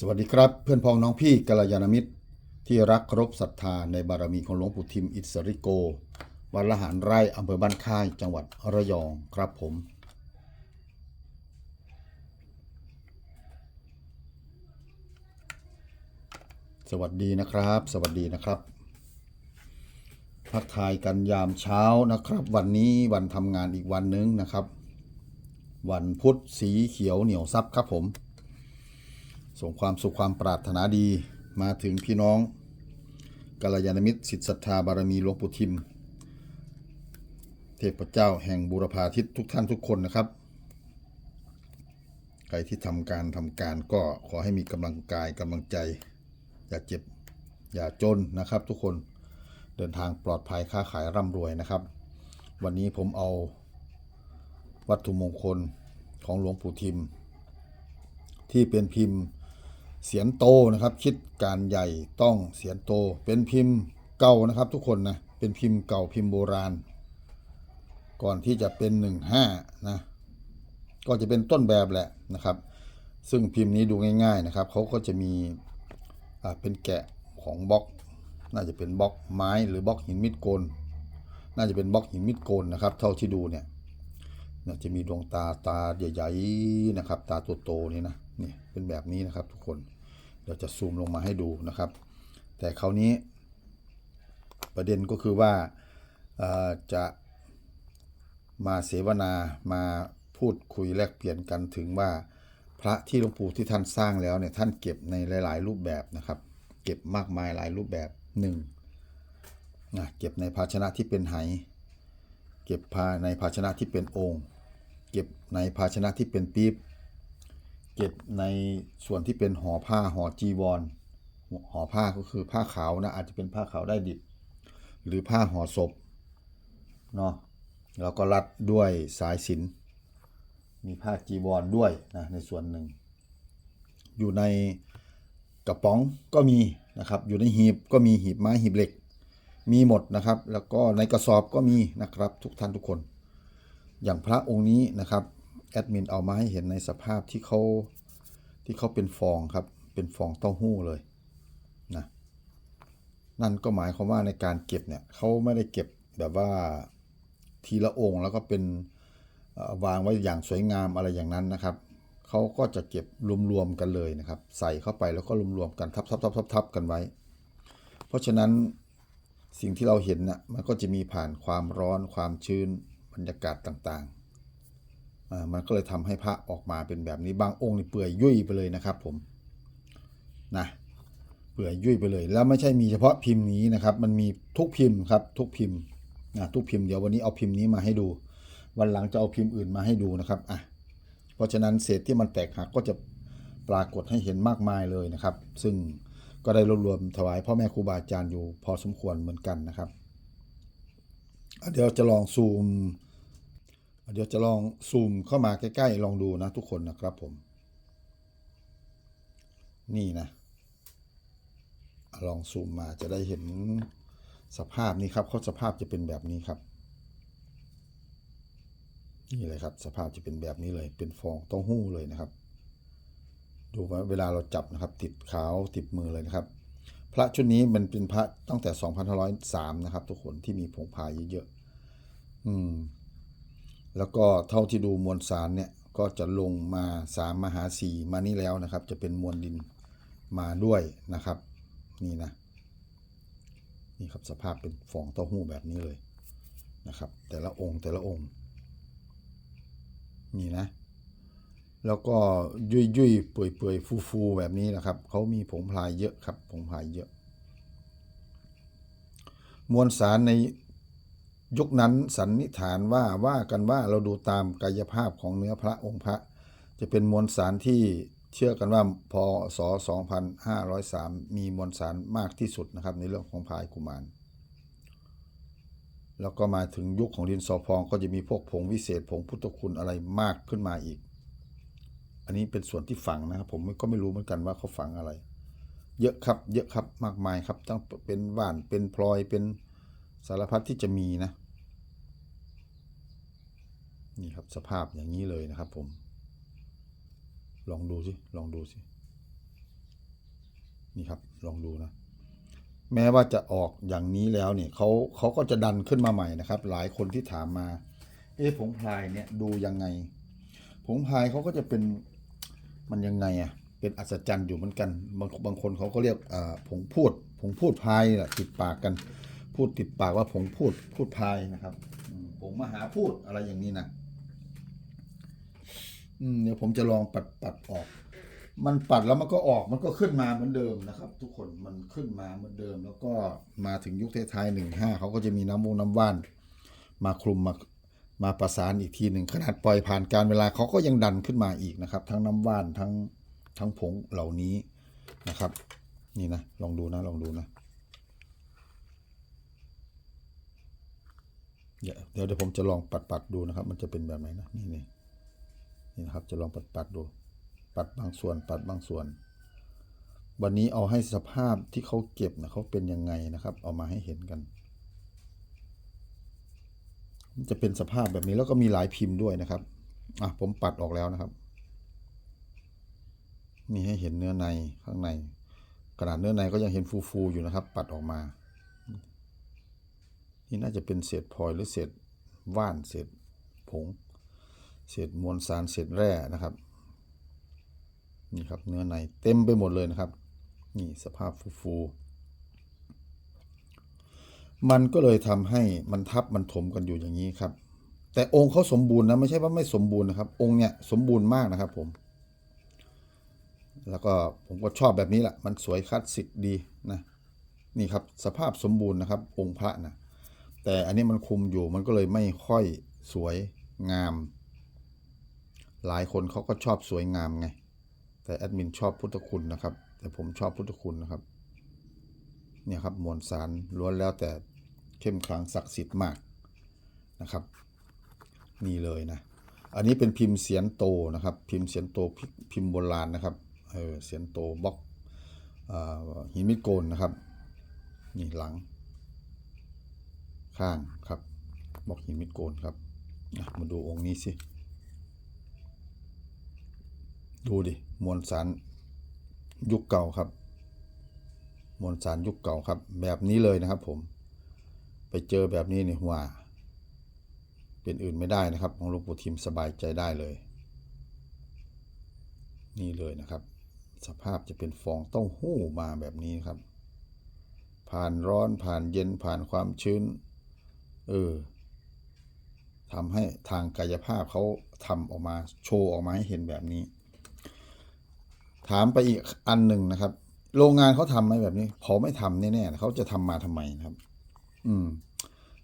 สวัสดีครับ เพื่อนพ้องน้องพี่กัลยาณมิตร ที่รักเคารพศรัทธาในบารมีของหลวงปู่ทิมอิสริโก วัดละหารไร่อำเภอบ้านค่ายจังหวัดระยองครับผม สวัสดีนะครับ สวัสดีนะครับทักทายกันยามเช้านะครับ วันนี้วันทำงานอีกวันนึงนะครับ วันพุธสีเขียวเหนียวซับครับผม ส่งความสุขความปรารถนาดีมาถึงพี่น้องกัลยาณมิตรสิทธิศรัทธาบารมีหลวงปู่ทิม เทพเจ้าแห่งบูรพาทิศทุกท่านทุกคนนะครับ ใครที่ทำการทำการก็ขอให้มีกำลังกายกำลังใจ อย่าเจ็บ อย่าจนนะครับ ทุกคนเดินทางปลอดภัยค้าขายร่ำรวยนะครับ วันนี้ผมเอาวัตถุมงคลของหลวงปู่ทิม ที่เป็นพิมพ์ เสียนโตนะครับ คิดการใหญ่ต้องเสียนโต เป็นพิมพ์เก่านะครับ ทุกคนนะเป็นพิมพ์เก่าพิมพ์โบราณ ก่อนที่จะเป็นหนึ่งห้านะก็จะเป็นต้นแบบแหละนะครับ ซึ่งพิมพ์นี้ดูง่ายๆนะครับเขาก็จะมีเป็นแกะของบล็อก น่าจะเป็นบล็อกไม้หรือบล็อกหินมิดโกนน่าจะเป็นบล็อกหินมิดโกนนะครับ เท่าที่ดูเนี่ยเนี่ยจะมีดวงตาตาใหญ่ๆนะครับ ตาโตๆนี่นะนี่เป็นแบบนี้นะครับทุกคน เดี๋ยวจะซูมลงมาให้ดูนะครับ แต่คราวนี้ประเด็นก็คือว่าจะมาเสวนามาพูดคุยแลกเปลี่ยนกันถึงว่าพระที่หลวงปู่ที่ท่านสร้างแล้วเนี่ยท่านเก็บในหลาย ๆ รูปแบบนะครับ เก็บมากมายหลายรูปแบบหนึ่งนะเก็บในภาชนะที่เป็นไหเก็บภาในภาชนะที่เป็นองค์ เก็บในภาชนะที่เป็นปี๊บ เก็บในส่วนที่เป็นห่อผ้าห่อจีวรห่อผ้าก็คือผ้าขาวนะอาจจะเป็นผ้าขาวได้ดิบ หรือผ้าห่อศพเนาะแล้วก็รัดด้วยสายสินมีผ้าจีวรด้วยนะในส่วนหนึ่ง อยู่ในกระป๋องก็มีนะครับ อยู่ในหีบก็มีหีบไม้หีบเหล็ก มีหมดนะครับ แล้วก็ในกระสอบก็มีนะครับทุกท่านทุกคน อย่างพระองค์นี้นะครับ แอดมินเอามาให้เห็นในสภาพที่เขาที่เขาเป็นฟองครับ เป็นฟองเต้าหู้เลยนะนั่นก็หมายความว่าในการเก็บเนี่ยเขาไม่ได้เก็บแบบว่าทีละองค์แล้วก็เป็นวางไว้อย่างสวยงามอะไรอย่างนั้นนะครับเขาก็จะเก็บรวมๆกันเลยนะครับ ใส่เข้าไปแล้วก็รวมๆกันทับๆๆๆกันไว้ เพราะฉะนั้นสิ่งที่เราเห็นน่ะมันก็จะมีผ่านความร้อนความชื้นบรรยากาศต่างๆ มันก็เลยทำให้พระออกมาเป็นแบบนี้บางองค์นี่เปื่อยยุ่ยไปเลยนะครับผมนะเปื่อยยุ่ยไปเลย แล้วไม่ใช่มีเฉพาะพิมพ์นี้นะครับ มันมีทุกพิมพ์ครับ ทุกพิมพ์นะทุกพิมพ์เดี๋ยววันนี้เอาพิมพ์นี้มาให้ดู วันหลังจะเอาพิมพ์อื่นมาให้ดูนะครับอะเพราะฉะนั้นเศษที่มันแตกหักก็จะปรากฏให้เห็นมากมายเลยนะครับ ซึ่งก็ได้รวบรวมถวายพ่อแม่ครูบาอาจารย์อยู่พอสมควรเหมือนกันนะครับ เดี๋ยวจะลองซูม เดี๋ยวจะลองซูมเข้ามาใกล้ๆ ลองดูนะทุกคนนะครับผม นี่นะ ลองซูมมาจะได้เห็นสภาพนี้ครับเขาสภาพจะเป็นแบบนี้ครับ นี่เลยครับ สภาพจะเป็นแบบนี้เลย เป็นฟองเต้าหู้เลยนะครับ ดูว่าเวลาเราจับนะครับ ติดขาวติดมือเลยนะครับ พระชุดนี้มันเป็นพระตั้งแต่ 2503 นะครับ ทุกคนที่มีผงพายเยอะๆอืม แล้วก็เท่าที่ดูมวลสารเนี่ยก็จะลงมาสามมหาสีมานี่แล้วนะครับ จะเป็นมวลดินมาด้วยนะครับ นี่นะนี่ครับสภาพเป็นฟองเต้าหู้แบบนี้เลยนะครับ แต่ละองค์แต่ละองค์นี่นะ แล้วก็ยุ่ยยุ่ยเปื่อยเปื่อยฟูฟูแบบนี้นะครับเขามีผงพลายเยอะครับผงพลายเยอะ มวลสารใน ยุคนั้นสันนิษฐานว่าว่ากันว่าเราดูตามกายภาพของเนื้อพระองค์พระ จะเป็นมวลสารที่เชื่อกันว่าพศ 2503 มีมวลสารมากที่สุดนะครับ ในเรื่องของพายกุมาร แล้วก็มาถึงยุคของดินสอพองก็จะมีพวกผงวิเศษผงพุทธคุณอะไรมากขึ้นมาอีก อันนี้เป็นส่วนที่ฝังนะครับ ผมก็ไม่รู้เหมือนกันว่าเขาฝังอะไร เยอะครับเยอะครับมากมายครับทั้งเป็นว่านเป็นพลอยเป็นสารพัดที่จะมีนะ นี่ครับสภาพอย่างนี้เลยนะครับผม ลองดูสิ ลองดูสิ นี่ครับ ลองดูนะ แม้ว่าจะออกอย่างนี้แล้วเนี่ยเขาเขาก็จะดันขึ้นมาใหม่นะครับ หลายคนที่ถามมา เอ๊ะผงพลายเนี่ยดูยังไง ผงพลายเขาก็จะเป็นมันยังไงอะเป็นอัศจรรย์อยู่เหมือนกัน บางบางคนเขาก็เรียกผงพูด ผงพูดพายนี่แหละติดปากกัน พูดติดปากว่าผงพูด พูดพายนะครับ ผงมหาพูดอะไรอย่างนี้นะ อืมเดี๋ยวผมจะลองปัดปัดออก มันปัดแล้วมันก็ออกมันก็ขึ้นมาเหมือนเดิมนะครับ ทุกคนมันขึ้นมาเหมือนเดิม แล้วก็มาถึงยุคท้ายๆหนึ่งห้าเขาก็จะมีน้ำวงน้ำว่าน มาคลุมมามาประสานอีกทีหนึ่งขนาดปล่อยผ่านการเวลาเขาก็ยังดันขึ้นมาอีกนะครับ ทั้งน้ำว่านทั้งทั้งผงเหล่านี้นะครับ นี่นะลองดูนะลองดูนะเดี๋ยวเดี๋ยวเดี๋ยวผมจะลองปัดปัดดูนะครับ มันจะเป็นแบบไหนนะนี่นี่ นี่นะครับ จะลองปัดปัดดู ปัดบางส่วน ปัดบางส่วน วันนี้เอาให้สภาพที่เขาเก็บนะเขาเป็นยังไงนะครับ เอามาให้เห็นกันจะเป็นสภาพแบบนี้แล้วก็มีหลายพิมพ์ด้วยนะครับ อะผมปัดออกแล้วนะครับ นี่ให้เห็นเนื้อในข้างในขนาดเนื้อในก็ยังเห็นฟูๆอยู่นะครับ ปัดออกมา นี่น่าจะเป็นเศษพลอยหรือเศษว่านเศษผง เศษมวลสารเศษแร่นะครับนี่ครับเนื้อในเต็มไปหมดเลยนะครับ นี่สภาพฟูๆมันก็เลยทำให้มันทับมันถมกันอยู่อย่างนี้ครับ แต่องค์เขาสมบูรณ์นะไม่ใช่ว่าไม่สมบูรณ์นะครับ องค์เนี่ยสมบูรณ์มากนะครับ ผม แล้วก็ผมก็ชอบแบบนี้แหละมันสวยคลาสสิกดีนะนี่ครับสภาพสมบูรณ์นะครับ องค์พระนะแต่อันนี้มันคุมอยู่มันก็เลยไม่ค่อยสวยงาม หลายคนเขาก็ชอบสวยงามไง แต่แอดมินชอบพุทธคุณนะครับ แต่ผมชอบพุทธคุณนะครับ เนี่ยครับมวลสารล้วนแล้วแต่เข้มขลังศักดิ์สิทธิ์มากนะครับ นี่เลยนะ อันนี้เป็นพิมพ์เสียนโตนะครับ พิมพ์เสียนโตพิพิมพ์โบราณนะครับ เออเสียนโตบล็อกอาหินมิดโกนนะครับ นี่หลัง ข้างครับบล็อกหินมิดโกนครับ มาดูองค์นี้สิ ดูดิมวลสารยุคเก่าครับ มวลสารยุคเก่าครับ แบบนี้เลยนะครับ ผม ไปเจอแบบนี้นี่ว่าเป็นอื่นไม่ได้นะครับ ของหลวงปู่ทิมสบายใจได้เลย นี่เลยนะครับ สภาพจะเป็นฟองเต้าหู้มาแบบนี้ครับ ผ่านร้อนผ่านเย็นผ่านความชื้น เออทำให้ทางกายภาพเขาทำออกมาโชว์ออกมาให้เห็นแบบนี้ ถามไปอีกอันหนึ่งนะครับ โรงงานเขาทำไหมแบบนี้เขาไม่ทำแน่ๆเขาจะทำมาทำไมนะครับ อืม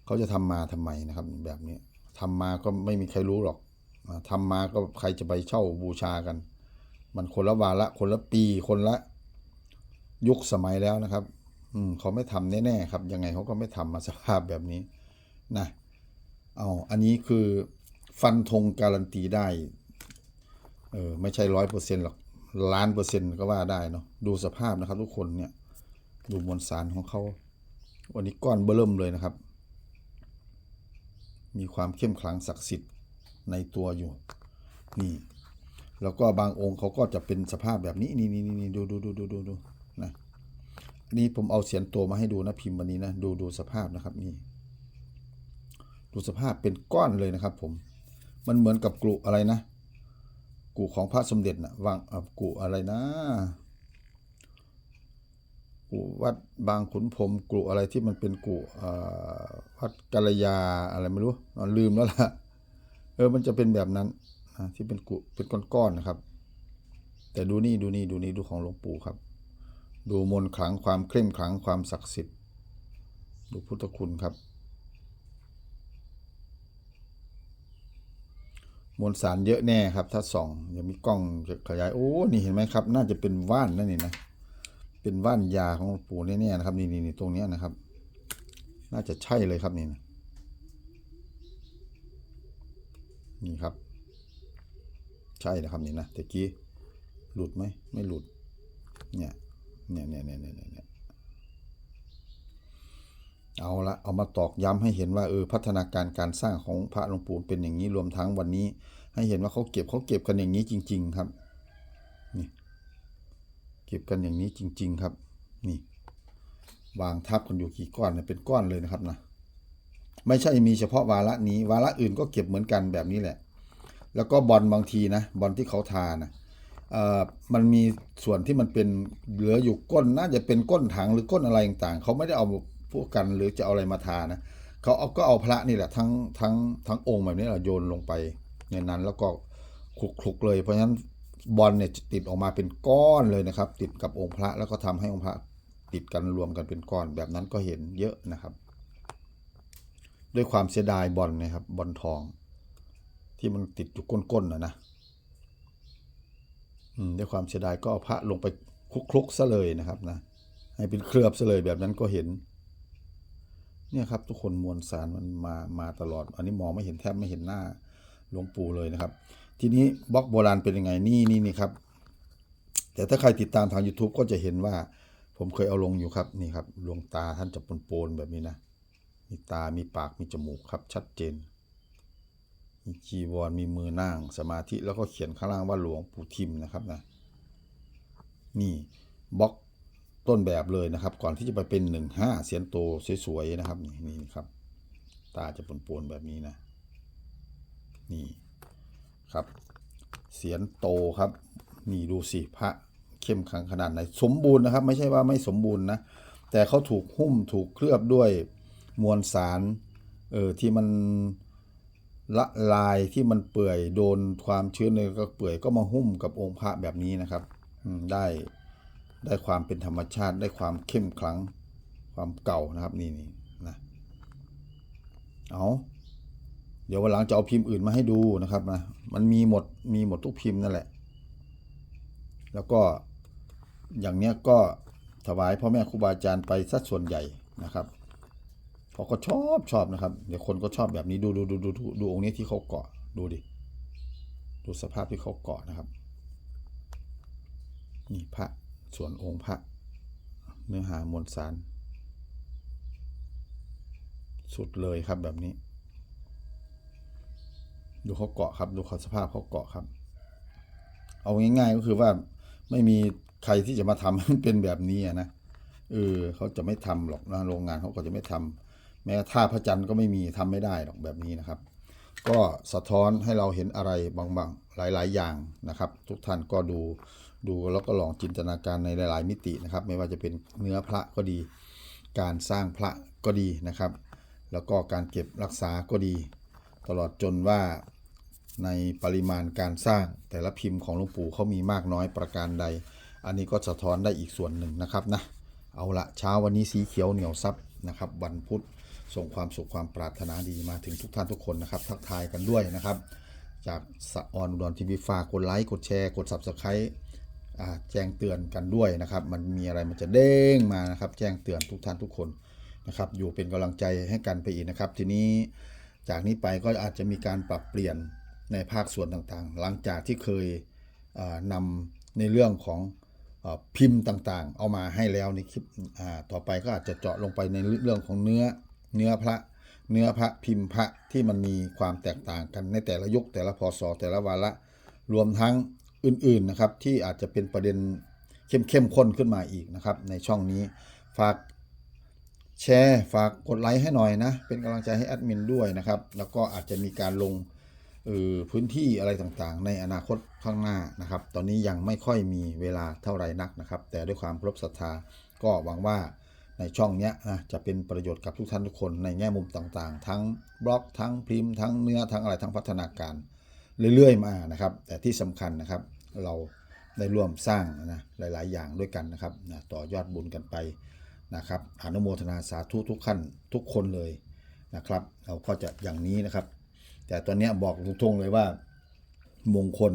เขาจะทำมาทำไมนะครับ แบบนี้ทำมาก็ไม่มีใครรู้หรอกทำมาก็ใครจะไปเช่าบูชากัน มันคนละวาระคนละปีคนละยุคสมัยแล้วนะครับ อืมเขาไม่ทำแน่ๆครับ ยังไงเขาก็ไม่ทำมาสภาพแบบนี้นะเอาอันนี้คือฟันธงการันตีได้ เออไม่ใช่ร้อยเปอร์เซ็นต์หรอก ล้านเปอร์เซ็นต์ก็ว่าได้เนาะดูสภาพนะครับ ทุกคนเนี่ย ดูมวลสารของเขาวันนี้ก้อนเบิ่มเลยนะครับ มีความเข้มขลังศักดิ์สิทธิ์ในตัวอยู่ นี่ แล้วก็บางองค์เขาก็จะเป็นสภาพแบบนี้นี่นี่นี่ดูดูดูดูดูดูนะนี่ผมเอาเสียนตัวมาให้ดูนะพิมพ์วันนี้นะดูดูสภาพนะครับนี่ ดูสภาพเป็นก้อนเลยนะครับ ผม มันเหมือนกับกลุอะไรนะ กูของพระสมเด็จนะวางกูอะไรนะ กูวัดบางขุนพรมกูอะไรที่มันเป็นกูวัดกัลยาอะไรไม่รู้อะลืมแล้วล่ะ เออ มันจะเป็นแบบนั้นนะที่เป็นกุเป็นก้อนๆนะครับ แต่ดูนี่ดูนี่ดูนี่ดูของหลวงปู่ครับ ดูมนขลังความเคร่งขลังความศักดิ์สิทธิ์ ดูพุทธคุณครับ มวลสารเยอะแน่ครับ ถ้าส่องย่ามีกล้องจะขยายโอ้นี่เห็นไหมครับ น่าจะเป็นว่านนั่นนี่นะเป็นว่านยาของปู่แน่ๆนะครับนี่นี่นตรงนี้นะครับ น่าจะใช่เลยครับนี่นะนี่ครับ ใช่นะครับนี่นะตะกี้หลุดไหมไม่หลุดเนี่ยเนี่ยเนี่ยเนี่ยเนี่ย เอาละเอามาตอกย้ำให้เห็นว่าเออพัฒนาการการสร้างของพระหลวงปู่เป็นอย่างนี้รวมทั้งวันนี้ ให้เห็นว่าเขาเก็บเขาเก็บกันอย่างนี้จริง ๆครับนี่เก็บกันอย่างนี้จริง ๆ ครับ นี่ วางทับกันอยู่กี่ก้อนเนี่ยเป็นก้อนเลยนะครับนะไม่ใช่มีเฉพาะวาระนี้ วาระอื่นก็เก็บเหมือนกันแบบนี้แหละ แล้วก็บอลบางทีนะบอลที่เขาทานะเออมันมีส่วนที่มันเป็นเหลืออยู่ก้นน่าจะเป็นก้นถังหรือก้นอะไรต่างๆเขาไม่ได้เอา พวกกันหรือจะเอาอะไรมาทานะเขาเอาก็เอาพระนี่แหละทั้งทั้งทั้งองค์แบบนี้แหละโยนลงไปในนั้นแล้วก็คลุกๆเลย เพราะฉะนั้นบอลเนี่ยติดออกมาเป็นก้อนเลยนะครับ ติดกับองค์พระแล้วก็ทำให้องค์พระติดกันรวมกันเป็นก้อนแบบนั้นก็เห็นเยอะนะครับ ด้วยความเสียดายบอลนะครับบอลทอง ที่มันติดอยู่ก้นๆนะนะด้วยความเสียดายก็เอาพระลงไปคลุกๆซะเลยนะครับนะให้เป็นเคลือบซะเลยแบบนั้นก็เห็น เนี่ยครับทุกคนมวลสารมันมามาตลอด อันนี้มองไม่เห็นแทบไม่เห็นหน้าหลวงปู่เลยนะครับ ทีนี้บล็อกโบราณเป็นยังไงนี่นี่นี่ครับ แต่ถ้าใครติดตามทาง YouTube ก็จะเห็นว่า ผมเคยเอาลงอยู่ครับนี่ครับดวงตาท่านจะปนๆแบบนี้นะมีตามีปากมีจมูกครับ ชัดเจน มีจีวรมีมือนั่งสมาธิแล้วก็เขียนข้างล่างว่าหลวงปู่ทิมนะครับนะนี่บล็อก ต้นแบบเลยนะครับ ก่อนที่จะไปเป็นหนึ่งห้าเสียนโตสวยๆนะครับ นี่นี่ครับ ตาจะปนๆแบบนี้นะ นี่ครับ เสียนโตครับ นี่ดูสิพระเข้มขังขนาดไหนสมบูรณ์นะครับ ไม่ใช่ว่าไม่สมบูรณ์นะ แต่เขาถูกหุ้มถูกเคลือบด้วยมวลสารเออที่มันละลายที่มันเปื่อยโดนความชื้นเลยก็เปื่อยก็มาหุ้มกับองค์พระแบบนี้นะครับได้ ได้ความเป็นธรรมชาติ ได้ความเข้มขลัง ความเก่านะครับนี่นี่นะเอาเดี๋ยววันหลังจะเอาพิมพ์อื่นมาให้ดูนะครับนะมันมีหมดมีหมดทุกพิมพ์นั่นแหละ แล้วก็อย่างเนี้ยก็ถวายพ่อแม่ครูบาอาจารย์ไปสัดส่วนใหญ่นะครับเขาก็ชอบชอบนะครับ เดี๋ยวคนก็ชอบแบบนี้ดูดูดูดูดูดูองค์นี้ที่เขาเกาะดูดิดูสภาพที่เขาเกาะนะครับ นี่พระ ส่วนองค์พระเนื้อหามวลสาร สุดเลยครับแบบนี้ ดูเขาเกาะครับ ดูเขาสภาพเขาเกาะครับ เอาง่ายๆก็คือว่าไม่มีใครที่จะมาทำให้เป็นแบบนี้นะเออเขาจะไม่ทำหรอกนะโรงงานเขาก็จะไม่ทำแม้ท่าพระจันทร์ก็ไม่มีทำไม่ได้หรอกแบบนี้นะครับ ก็สะท้อนให้เราเห็นอะไรบางๆหลาย ๆ อย่างนะครับ ทุกท่านก็ดู ดูแล้วก็ลองจินตนาการในหลาย ๆ มิตินะครับ ไม่ว่าจะเป็นเนื้อพระก็ดี การสร้างพระก็ดีนะครับ แล้วก็การเก็บรักษาก็ดี ตลอดจนว่าในปริมาณการสร้างแต่ละพิมพ์ของหลวงปู่เขามีมากน้อยประการใด อันนี้ก็สะท้อนได้อีกส่วนหนึ่งนะครับนะเอาละเช้าวันนี้สีเขียวเหนียวซับนะครับ วันพุธส่งความสุขความปรารถนาดีมาถึงทุกท่านทุกคนนะครับ ทักทายกันด้วยนะครับ จากสะออนอุดรทีวีฝากกดไลค์กดแชร์กด subscribe แจ้งเตือนกันด้วยนะครับ มันมีอะไรมันจะเด้งมานะครับ แจ้งเตือนทุกท่านทุกคนนะครับ อยู่เป็นกำลังใจให้กันไปอีกนะครับ ทีนี้จากนี้ไปก็อาจจะมีการปรับเปลี่ยนในภาคส่วนต่างๆ หลังจากที่เคยอ่านำในเรื่องของอพิมพ์ต่างๆ เอามาให้แล้วในคลิปต่อไปก็อาจจะเจาะลงไปในเรื่องของเนื้อเนื้อพระเนื้อพระพิมพ์พระที่มันมีความแตกต่างกันในแต่ละยุคแต่ละพศแต่ละวาระรวมทั้ง อื่นๆนะครับที่อาจจะเป็นประเด็นเข้มเข้มข้นขึ้นมาอีกนะครับ ในช่องนี้ฝากแชร์ฝากกดไลค์ให้หน่อยนะ เป็นกำลังใจให้แอดมินด้วยนะครับ แล้วก็อาจจะมีการลงออพื้นที่อะไรต่างๆ ในอนาคตข้างหน้านะครับ ตอนนี้ยังไม่ค่อยมีเวลาเท่าไรนักนะครับ แต่ด้วยความเคารพศรัทธาก็หวังว่าในช่องนี้นะจะเป็นประโยชน์กับทุกท่านทุกคนในแง่มุมต่างๆ ทั้งบล็อกทั้งพิมพ์ทั้งเนื้อทั้งอะไรทั้งพัฒนาการ เรื่อยๆมานะครับ แต่ที่สำคัญนะครับ เราได้ร่วมสร้างนะหลาย ๆ อย่างด้วยกันนะครับนะต่อยอดบุญกันไปนะครับอนุโมทนาสาธุทุกขั้นทุกคนเลยนะครับ เราก็จะอย่างนี้นะครับ แต่ตอนนี้บอกตรงๆเลยว่ามงคล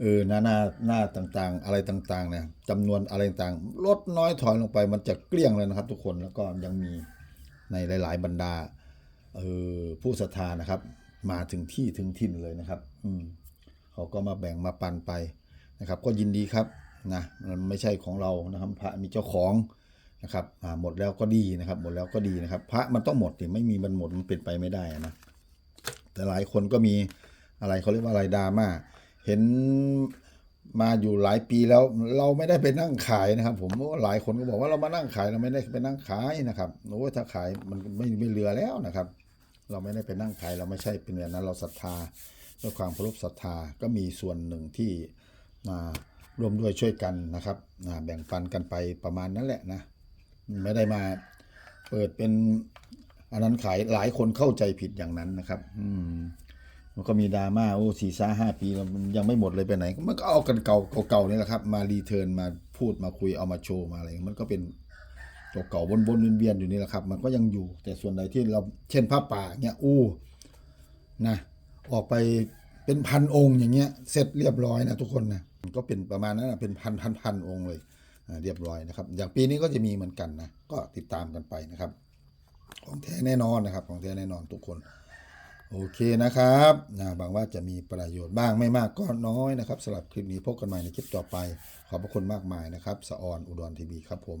เออหน้าหน้าหน้าต่างๆ อะไรต่างๆเนี่ยจำนวนอะไรต่างๆลดน้อยถอยลงไปมันจะเกลี้ยงเลยนะครับ ทุกคนแล้วก็ยังมีในหลาย ๆ บรรดาเออผู้ศรัทธานะครับ มาถึงที่ถึงถิ่นเลยนะครับ อืมเขาก็มาแบ่งมาปันไปนะครับ ก็ยินดีครับนะมันไม่ใช่ของเรานะครับ พระมีเจ้าของนะครับอ่าหมดแล้วก็ดีนะครับ หมดแล้วก็ดีนะครับ พระมันต้องหมดดิไม่มีมันหมดมันเป็นไปไม่ได้นะแต่หลายคนก็มีอะไรเขาเรียกว่าอะไรดราม่าเห็นมาอยู่หลายปีแล้วเราไม่ได้ไปนั่งขายนะครับ ผมหลายคนก็บอกว่าเรามานั่งขายเราไม่ได้ไปนั่งขายนะครับโอ้ถ้าขายมันไม่ไม่เหลือแล้วนะครับ เราไม่ได้ไปนั่งขายเราไม่ใช่เป็นแบบนั้นเราศรัทธาด้วยความเคารพศรัทธาก็มีส่วนหนึ่งที่มาร่วมด้วยช่วยกันนะครับแบ่งปันกันไปประมาณนั้นแหละนะไม่ได้มาเปิดเป็นอันนั้นขายหลายคนเข้าใจผิดอย่างนั้นนะครับ อืมมันก็มีดราม่าโอ้สี่สาห้าปีแล้วมันยังไม่หมดเลยไปไหน มันก็เอากันเก่าเก่าๆนี่แหละครับ มารีเทิร์นมาพูดมาคุยเอามาโชว์มาอะไรมันก็เป็น เก่าๆวนๆเวียนๆอยู่นี่แหละครับ มันก็ยังอยู่ แต่ส่วนใดที่เราเช่นผ้าป่าเนี่ยอู้นะออกไปเป็นพันองค์อย่างเงี้ยเสร็จเรียบร้อยนะทุกคนนะมันก็เป็นประมาณนั้นนะเป็นพันพันพันองค์เลยอ่าเรียบร้อยนะครับ อย่างปีนี้ก็จะมีเหมือนกันนะก็ติดตามกันไปนะครับ ของแท้แน่นอนนะครับ ของแท้แน่นอนทุกคน โอเคนะครับนะบางว่าจะมีประโยชน์บ้างไม่มากก็น้อยนะครับสำหรับคลิปนี้พบกันใหม่ในคลิปต่อไป ขอบพระคุณมากมายนะครับสออนอุดรทีวีครับผม